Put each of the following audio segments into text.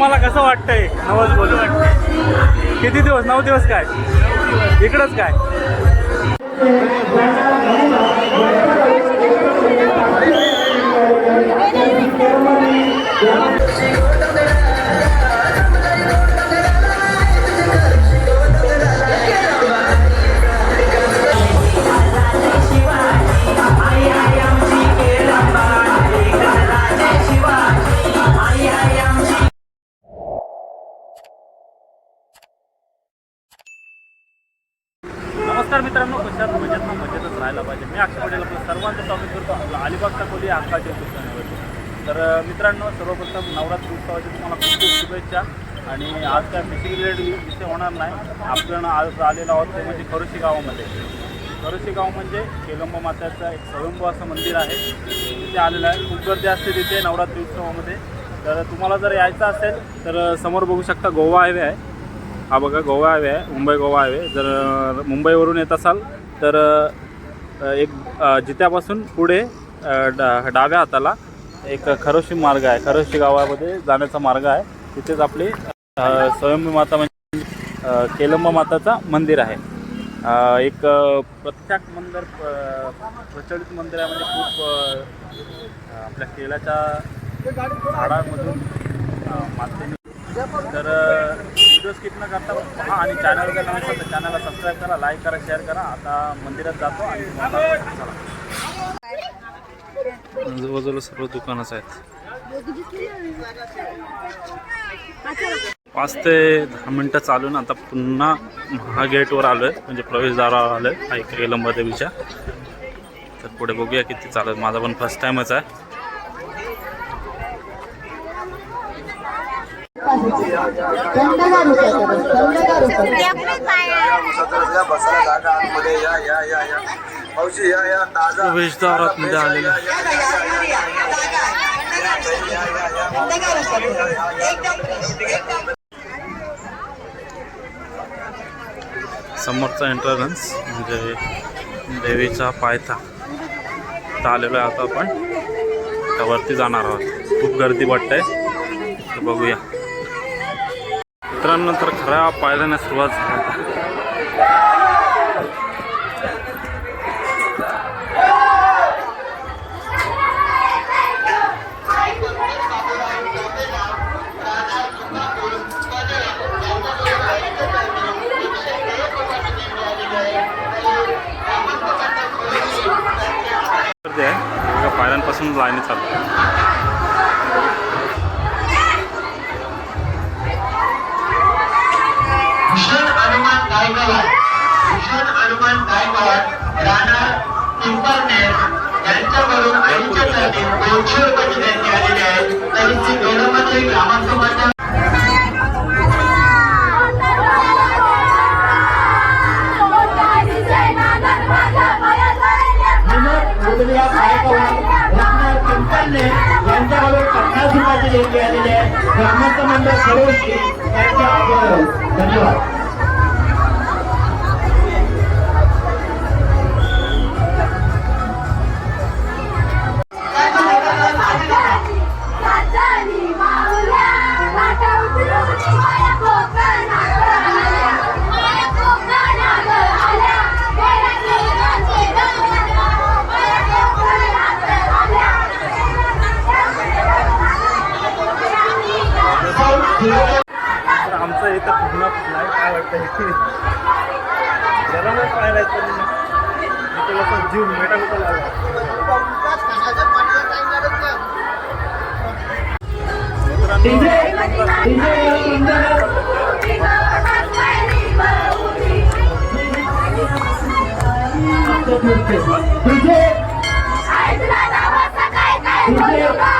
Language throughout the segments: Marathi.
तुम्हाला कसं वाटतंय? नवस बोलू. किती दिवस? नऊ दिवस काय? इकडंच काय? तर मित्रांनो सर्वप्रथम नवरात्री उत्सवाची तुम्हाला खूप खूप शुभेच्छा. आणि आज काय फिशिंग रिलेटेड विषय होणार नाही. आपण आज आलेलो आहोत ते म्हणजे खरोशी गावामध्ये. खरोशी गाव म्हणजे केलंब मात्याचं एक सळंब असं मंदिर आहे. तिथे आलेलं आहे. खूप गर्दी असते तिथे नवरात्री उत्सवामध्ये. तर तुम्हाला जर यायचं असेल तर समोर बघू शकता गोवा हायवे आहे. हा बघा गोवा हायवे आहे. मुंबई गोवा हायवे. जर मुंबईवरून येत असाल तर एक जित्यापासून पुढे डा डाव्या हाताला एक खरोशी मार्ग आहे. खरोशी गावामध्ये जाण्याचा मार्ग आहे. तिथेच आपली स्वयंभू माता म्हणजे केलंबा केलंब माताचा मंदिर आहे. एक प्रत्येक प्रख्यात मंदिर प्रचलित मंदिर आहे. म्हणजे खूप आपल्या केळाच्या झाडामधून मातेने तर व्हिडिओ स्किप न करता पहा आणि चॅनल चॅनलला सबस्क्राईब करा लाईक करा शेअर करा. आता मंदिरात जातो आणि जवळजवळ सर्व दुकानच आहेत. पाच ते दहा मिनटं चालून आता पुन्हा हा गेटवर आलो आहे म्हणजे प्रवेशद्वारावर आलो आहे ऐक केलंब देवीच्या तर पुढे बघूया किती चालत. माझा पण फर्स्ट टाईमच आहे. बसायला जागा आतमध्ये या या या या. मध्ये आलेलं. समोरचा एंट्रन्स म्हणजे देवीचा पायथा. आलेलो आहे आता आपण. आता वरती जाणार आहोत. खूप गर्दी वाटते बघूया. मित्रांनो तर खऱ्या पायऱ्याने सुरुवात आहे एका पायऱ्यांपासून लाईनी चालू आहे. भूषण हनुमान गायकवाड भूषण हनुमान गायकवाड यांच्याकडून आईच्या चरणी दोनशे रुपये देण्यात आलेले आहे तरी ती गणपती ग्रामसभाच्या पन्नास आहे. ग्रामस्थ मंडळ सर्व धन्यवाद. तर आमचं इथं पूर्ण नाही काय वाटतं जरा काय नाही. पण इथं जीव मेटा कुठं लागला इकडं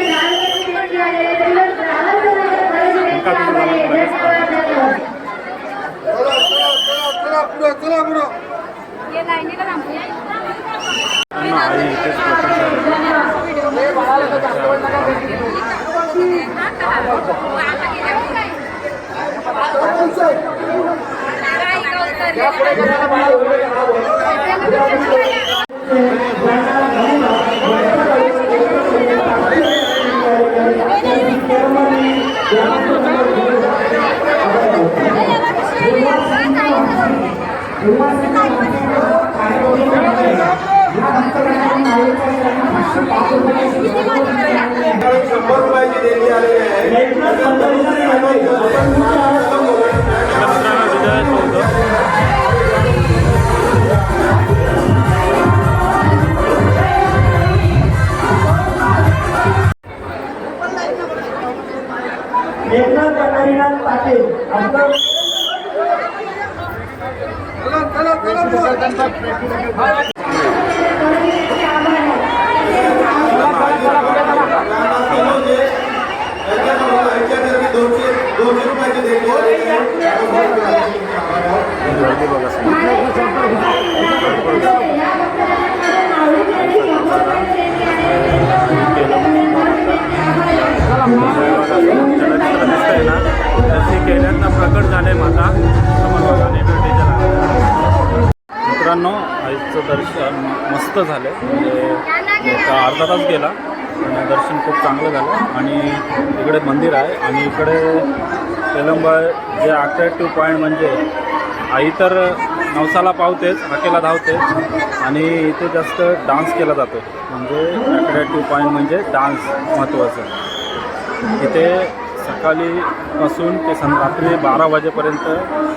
राणे होळी यश राणे होळी राणे होळी या त्यांना आई इथेच प्रकट झाली. शंभर रुपयाची देणी आलेली आहे तर मित्रांनो विजय होतं एकनाथ पंढरीनाथ पाटील आपलं দেখো मस्त झालं. म्हणजे अर्धा तास गेला. आणि दर्शन खूप चांगलं झालं. आणि इकडे मंदिर आहे. आणि इकडे तेलंबा जे अट्रॅक्टिव्ह पॉईंट म्हणजे आई तर नवसाला पावतेच हाकेला धावते आणि इथे जास्त डान्स केला जातो. म्हणजे अट्रॅक्टिव्ह पॉईंट म्हणजे डान्स महत्त्वाचं इथे सकाळीपासून ते सं रात्री बारा वाजेपर्यंत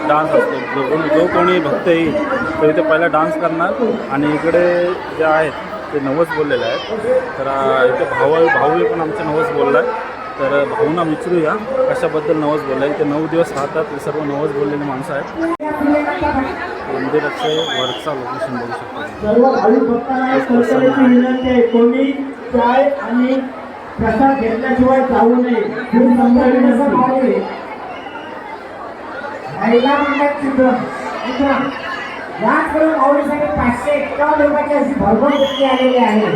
डान्स असतो. जो कोणी जो कोणी भक्त येईल तो इथे पहिला डान्स करणार. आणि इकडे जे आहेत ते नवस बोललेले आहेत. तर इथे भाऊ भाऊ पण आमचे नवस बोलला आहे तर भाऊंना विचारूया कशाबद्दल नवस बोलला? आहे ते नऊ दिवस राहतात ते सर्व नवस बोललेली माणसं आहेत. मंदिराचे वरचा लोकेशन बघू शकतो. सर्व भाविक भक्तांना एक कळकळीची विनंती आहे. कोणी चाय आणि प्रसाद घेतल्याशिवाय चालू नये खूप भाव आहे? महिला मंडळ चित्र. मित्रा याच करून माऊलीसाठी पाचशे एकावन्न रुपयाची अशी भरभर व्यक्ती आलेली आहे.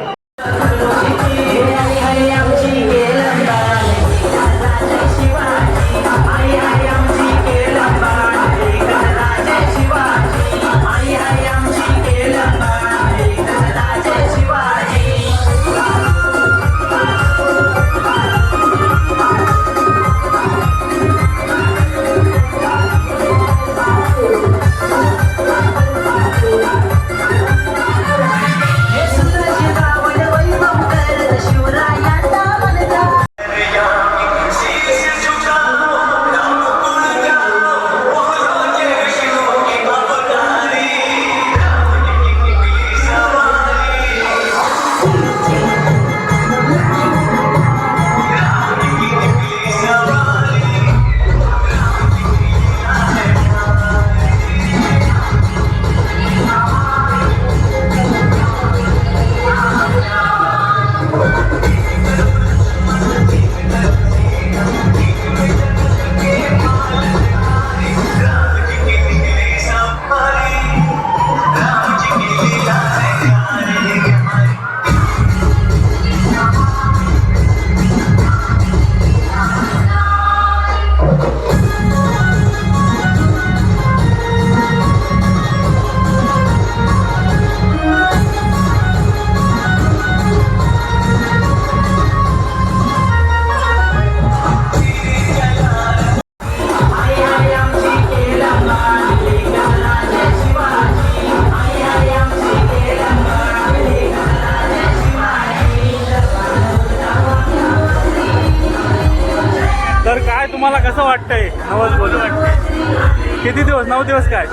वाटतंय. नवस बोलू. वाटतंय किती दिवस? नऊ दिवस काय?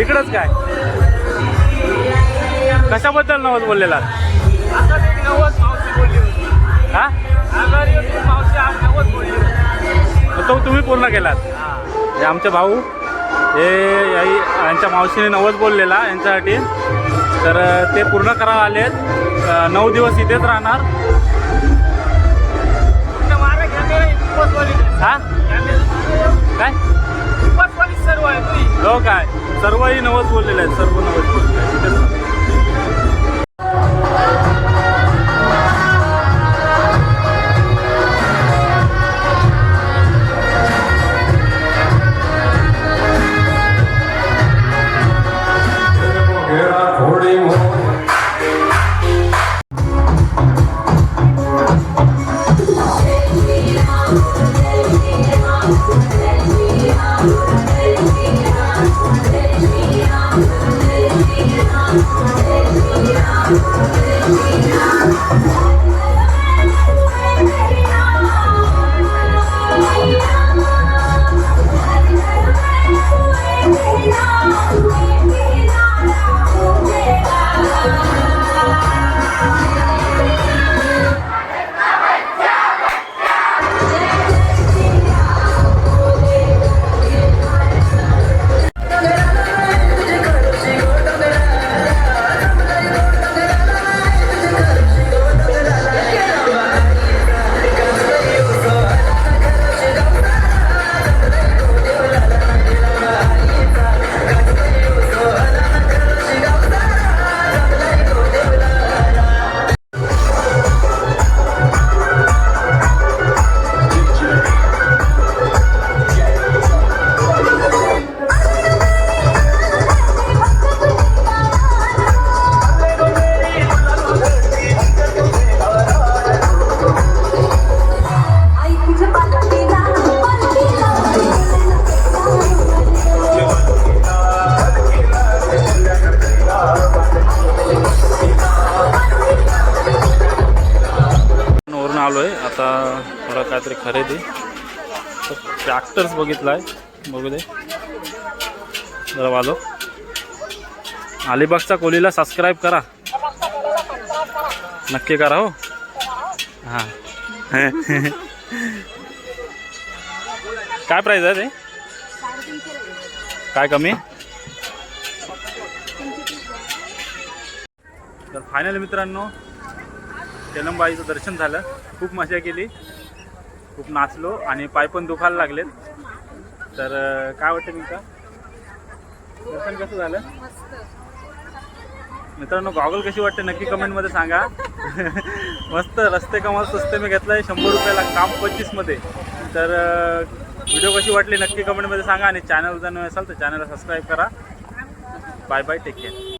इकडंच काय? कशाबद्दल नवस बोललेला? हा? तो तुम्ही पूर्ण केलात? हे आमचे भाऊ हे यांच्या मावशीने नवस बोललेला यांच्यासाठी. तर ते पूर्ण करावं आलेत. नऊ दिवस इथेच राहणार. हा? काय? सर्व आहे हो काय? सर्वही नवस बोललेले आहेत सर्व नवस बोललेले आई आता मला काहीतरी खरेदी. ट्रॅक्टर्स बघितला आहे बघू दे. जरा वाजव. अलिबागच्या कोलीला सबस्क्राईब करा. नक्की करा हो. हां. काय प्राईज आहे ते? काय कमी? तर फायनल मित्रांनो. तेलंबाईचं दर्शन झालं. खूप मजा केली. खूप नाचलो आणि पाय पण दुखायला लागलेत. तर काय वाटतं मी का दर्शन कसं झालं? मित्रांनो गॉगल कशी वाटते नक्की कमेंटमध्ये सांगा. मस्त रस्ते कमाल स्वस्त मी घेतलं आहे शंभर रुपयाला काम पंचवीसमध्ये. तर व्हिडिओ कशी वाटली नक्की कमेंटमध्ये सांगा आणि चॅनल जर नवीन असाल तर चॅनलला सबस्क्राईब करा. Bye bye take care